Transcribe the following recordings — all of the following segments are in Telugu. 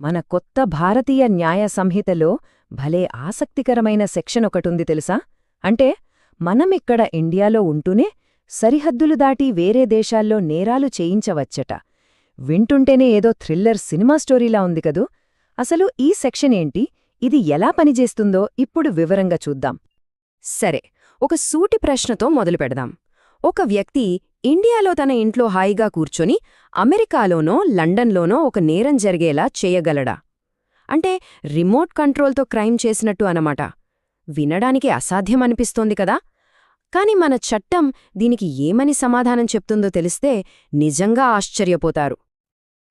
మన కొత్త భారతీయ న్యాయ సంహితలో భలే ఆసక్తికరమైన సెక్షన్ ఒకటుంది తెలుసా? అంటే మనమిక్కడ ఇండియాలో ఉంటూనే సరిహద్దులు దాటి వేరే దేశాల్లో నేరాలు చేయించవచ్చట. వింటుంటేనే ఏదో థ్రిల్లర్ సినిమా స్టోరీలా ఉంది కదూ? అసలు ఈ సెక్షన్ ఏంటి? ఇది ఎలా పనిచేస్తుందో ఇప్పుడు వివరంగా చూద్దాం. సరే ఒక సూటి ప్రశ్నతో మొదలుపెడదాం. ఒక వ్యక్తి ఇండియాలో తన ఇంట్లో హాయిగా కూర్చొని అమెరికాలోనో లండన్లోనో ఒక నేరం జరిగేలా చేయగలడా? అంటే రిమోట్ కంట్రోల్తో క్రైమ్ చేసినట్టు అనమాట. వినడానికి అసాధ్యమనిపిస్తోంది కదా? కాని మన చట్టం దీనికి ఏమని సమాధానం చెప్తుందో తెలిస్తే నిజంగా ఆశ్చర్యపోతారు.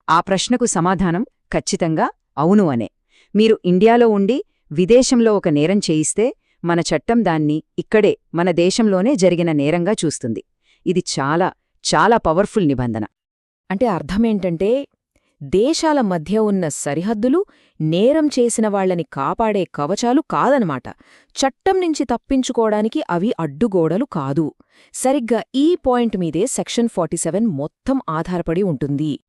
ఆ ప్రశ్నకు సమాధానం ఖచ్చితంగా అవును అనే. మీరు ఇండియాలో ఉండి విదేశంలో ఒక నేరం చేయిస్తే మన చట్టం దాన్ని ఇక్కడే మన దేశంలోనే జరిగిన నేరంగా చూస్తుంది. ఇది చాలా చాలా పవర్ఫుల్ నిబంధన. అంటే అర్థమేంటంటే దేశాల మధ్య ఉన్న సరిహద్దులు నేరం చేసిన వాళ్ళని కాపాడే కవచాలు కాదనమాట. చట్టం నుంచి తప్పించుకోవడానికి అవి అడ్డుగోడలు కాదు. సరిగ్గా ఈ పాయింట్ మీదే సెక్షన్ ఫార్టీ మొత్తం ఆధారపడి ఉంటుంది.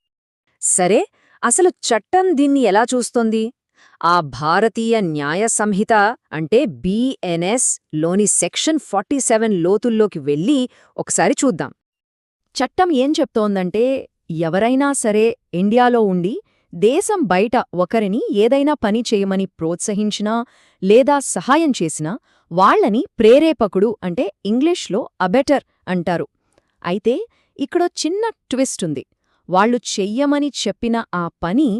సరే అసలు చట్టం దీన్ని ఎలా చూస్తోంది? ఆ భారతీయ న్యాయ సంహిత అంటే బీఎన్ఎస్లోని సెక్షన్ ఫార్టీ సెవెన్ లోతుల్లోకి వెళ్ళి ఒకసారి చూద్దాం. చట్టం ఏం చెప్తోందంటే ఎవరైనా సరే ఇండియాలో ఉండి దేశం బయట ఒకరిని ఏదైనా పని చేయమని ప్రోత్సహించినా లేదా సహాయం చేసినా వాళ్ళని ప్రేరేపకుడు అంటే ఇంగ్లీష్లో అబెటర్ అంటారు. అయితే ఇక్కడో చిన్న ట్విస్ట్ ఉంది. వాళ్ళు చెయ్యమని చెప్పిన ఆ పని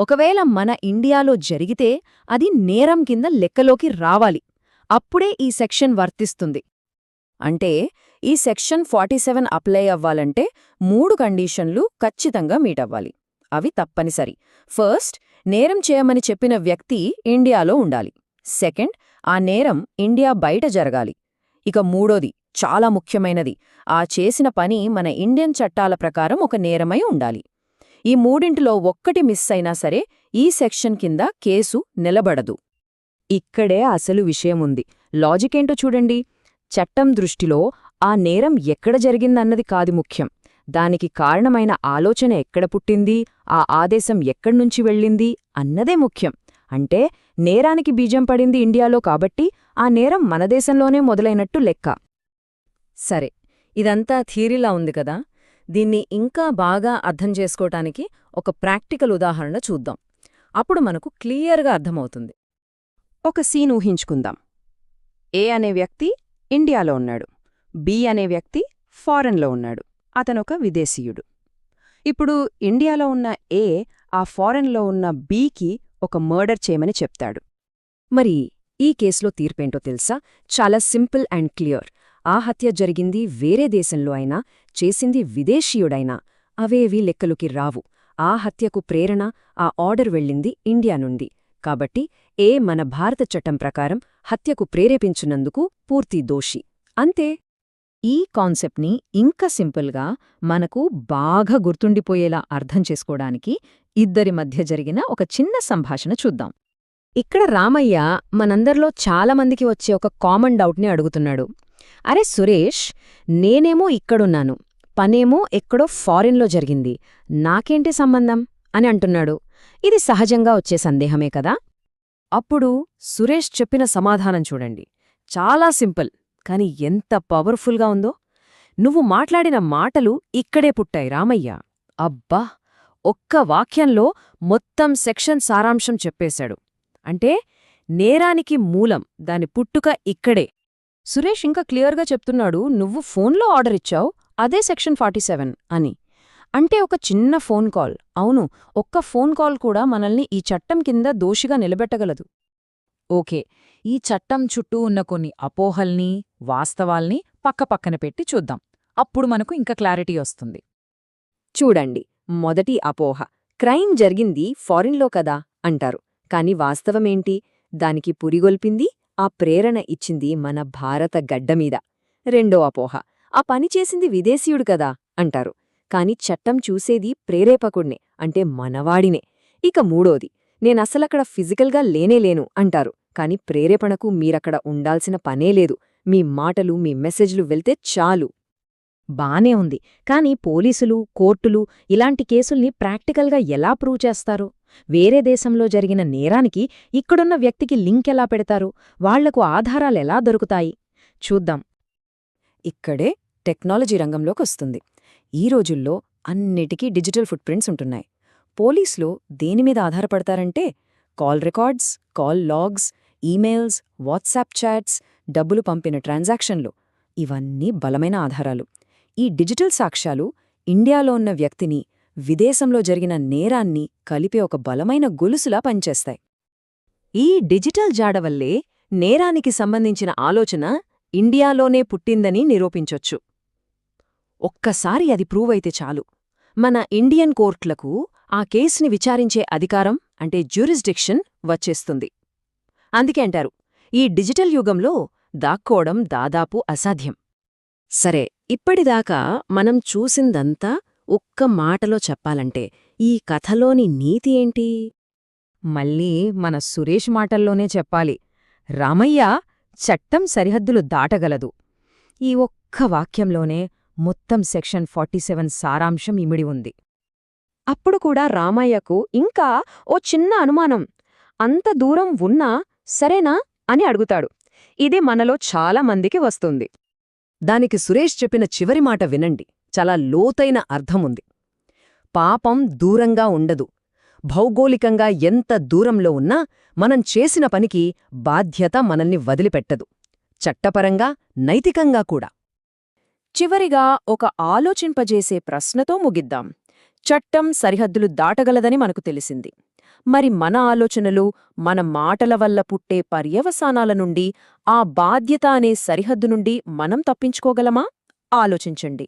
ఒకవేళ మన ఇండియాలో జరిగితే అది నేరం కింద లెక్కలోకి రావాలి. అప్పుడే ఈ సెక్షన్ వర్తిస్తుంది. అంటే ఈ సెక్షన్ ఫార్టీ సెవెన్ అప్లై అవ్వాలంటే మూడు కండీషన్లు ఖచ్చితంగా మీట్ అవ్వాలి. అవి తప్పనిసరి. ఫస్ట్ నేరం చేయమని చెప్పిన వ్యక్తి ఇండియాలో ఉండాలి. సెకండ్ ఆ నేరం ఇండియా బయట జరగాలి. ఇక మూడోది చాలా ముఖ్యమైనది. ఆ చేసిన పని మన ఇండియన్ చట్టాల ప్రకారం ఒక నేరమై ఉండాలి. ఈ మూడింటిలో ఒక్కటి మిస్ అయినా సరే ఈ సెక్షన్ కింద కేసు నిలబడదు. ఇక్కడే అసలు విషయముంది. లాజికేంటో చూడండి. చట్టం దృష్టిలో ఆ నేరం ఎక్కడ జరిగిందన్నది కాదు ముఖ్యం. దానికి కారణమైన ఆలోచన ఎక్కడ పుట్టింది? ఆ ఆదేశం ఎక్కడ్నుంచి వెళ్ళింది? అన్నదే ముఖ్యం. అంటే నేరానికి బీజం పడింది ఇండియాలో కాబట్టి ఆ నేరం మన దేశంలోనే మొదలైనట్టు లెక్క. సరే ఇదంతా థీరీలా ఉంది కదా? దీన్ని ఇంకా బాగా అర్థం చేసుకోటానికి ఒక ప్రాక్టికల్ ఉదాహరణ చూద్దాం. అప్పుడు మనకు క్లియర్గా అర్థమవుతుంది. ఒక సీన్ ఊహించుకుందాం. ఏ అనే వ్యక్తి ఇండియాలో ఉన్నాడు. బి అనే వ్యక్తి ఫారెన్లో ఉన్నాడు. అతనొక విదేశీయుడు. ఇప్పుడు ఇండియాలో ఉన్న ఏ ఆ ఫారెన్లో ఉన్న బీకి ఒక మర్డర్ చేయమని చెప్తాడు. మరి ఈ కేసులో తీర్పేంటో తెలుసా? చాలా సింపుల్ అండ్ క్లియర్. ఆ హత్య జరిగింది వేరే దేశంలో అయినా చేసింది విదేశీయుడైనా. అవేవీ లెక్కలుకి రావు. ఆ హత్యకు ప్రేరణ ఆ ఆర్డర్ వెళ్ళింది ఇండియా నుండి. కాబట్టి ఏ మన భారత చట్టం ప్రకారం హత్యకు ప్రేరేపించినందుకు పూర్తి దోషి. అంతే. ఈ కాన్సెప్ట్ని ఇంకా సింపుల్గా మనకు బాగా గుర్తుండిపోయేలా అర్థం చేసుకోవడానికి ఇద్దరి మధ్య జరిగిన ఒక చిన్న సంభాషణ చూద్దాం. ఇక్కడ రామయ్య మనందరిలో చాలామందికి వచ్చే ఒక కామన్ డౌట్ని అడుగుతున్నాడు. అరే సురేష్ నేనేమో ఇక్కడున్నాను. పనేమో ఎక్కడో ఫారిన్లో జరిగింది. నాకేంటి సంబంధం? అని అంటున్నాడు. ఇది సహజంగా వచ్చే సందేహమే కదా? అప్పుడు సురేష్ చెప్పిన సమాధానం చూడండి. చాలా సింపుల్ కాని ఎంత పవర్ఫుల్గా ఉందో. నువ్వు మాట్లాడిన మాటలు ఇక్కడే పుట్టాయి రామయ్య. అబ్బా! ఒక్క వాక్యంలో మొత్తం సెక్షన్ సారాంశం చెప్పేశాడు. అంటే నేరానికి మూలం దాని పుట్టుక ఇక్కడే. సురేష్ ఇంకా క్లియర్గా చెప్తున్నాడు నువ్వు ఫోన్లో ఆర్డర్ ఇచ్చావు అదే సెక్షన్ ఫార్టీ అని. అంటే ఒక చిన్న ఫోన్ కాల్. అవును ఒక్క ఫోన్ కాల్ కూడా మనల్ని ఈ చట్టం కింద దోషిగా నిలబెట్టగలదు. ఓకే ఈ చట్టం చుట్టూ ఉన్న కొన్ని అపోహల్ని వాస్తవాల్ని పక్కపక్కన పెట్టి చూద్దాం. అప్పుడు మనకు ఇంకా క్లారిటీ వస్తుంది. చూడండి మొదటి అపోహ. క్రైమ్ జరిగింది ఫారిన్లో కదా అంటారు. కాని వాస్తవమేంటి? దానికి పురిగొల్పింది ఆ ప్రేరణ ఇచ్చింది మన భారత గడ్డమీద రెండో అపోహ ఆ పని చేసింది విదేశీయుడు కదా అంటారు. కాని చట్టం చూసేది ప్రేరేపకుడినే అంటే మనవాడినే. ఇక మూడోది నేనసలక్కడ ఫిజికల్గా లేనేలేను అంటారు. కాని ప్రేరేపణకు మీరక్కడ ఉండాల్సిన పనేలేదు మీ మాటలు మీ మెసేజ్లు వెళ్తే చాలు. బానే ఉంది. కానీ పోలీసులు కోర్టులు ఇలాంటి కేసుల్ని ప్రాక్టికల్గా ఎలా ప్రూవ్ చేస్తారు? వేరే దేశంలో జరిగిన నేరానికి ఇక్కడున్న వ్యక్తికి లింక్ ఎలా పెడతారు? వాళ్ళకు ఆధారాలెలా దొరుకుతాయి? చూద్దాం. ఇక్కడే టెక్నాలజీ రంగంలోకొస్తుంది ఈ రోజుల్లో అన్నిటికీ డిజిటల్ ఫుట్ ప్రింట్స్ ఉంటున్నాయి. పోలీసులు దేనిమీద ఆధారపడతారంటే call records call logs emails WhatsApp chats డబ్బులు పంపిన ట్రాన్సాక్షన్లు. ఇవన్నీ బలమైన ఆధారాలు. ఈ డిజిటల్ సాక్ష్యాలు ఇండియాలో ఉన్న వ్యక్తిని విదేశంలో జరిగిన నేరాన్ని కలిపే ఒక బలమైన గొలుసులా పనిచేస్తాయి. ఈ డిజిటల్ జాడ వల్లే నేరానికి సంబంధించిన ఆలోచన ఇండియాలోనే పుట్టిందని నిరూపించొచ్చు. ఒక్కసారి అది ప్రూవ్ అయితే చాలు. మన ఇండియన్ కోర్టులకు ఆ కేసుని విచారించే అధికారం అంటే జ్యూరిస్డిక్షన్ వచ్చేస్తుంది. అందుకే అంటారు ఈ డిజిటల్ యుగంలో దాక్కోవడం దాదాపు అసాధ్యం. సరే ఇప్పటిదాకా మనం చూసిందంతా ఒక్క మాటలో చెప్పాలంటే ఈ కథలోని నీతి ఏంటి? మళ్ళీ మన సురేష్ మాటల్లోనే చెప్పాలి. రామయ్య చట్టం సరిహద్దులు దాటగలదు. ఈ ఒక్క వాక్యంలోనే మొత్తం సెక్షన్ ఫార్టీ సెవెన్ సారాంశం ఇమిడి ఉంది. అప్పుడు కూడా రామయ్యకు ఇంకా ఓ చిన్న అనుమానం. అంత దూరం ఉన్నా సరేనా అని అడుగుతాడు. ఇది మనలో చాలా మందికి వస్తుంది. దానికి సురేష్ చెప్పిన చివరి మాట వినండి. చాలా లోతైన అర్థముంది. పాపం దూరంగా ఉండదు. భౌగోళికంగా ఎంత దూరంలో ఉన్నా మనం చేసిన పనికి బాధ్యత మనల్ని వదిలిపెట్టదు. చట్టపరంగా నైతికంగా కూడా. చివరిగా ఒక ఆలోచింపజేసే ప్రశ్నతో ముగిద్దాం. చట్టం సరిహద్దులు దాటగలదని మనకు తెలిసింది. మరి మన ఆలోచనలు మన మాటల వల్ల పుట్టే పర్యవసానాల నుండి ఆ బాధ్యత అనే సరిహద్దు నుండి మనం తప్పించుకోగలమా? ఆలోచించండి.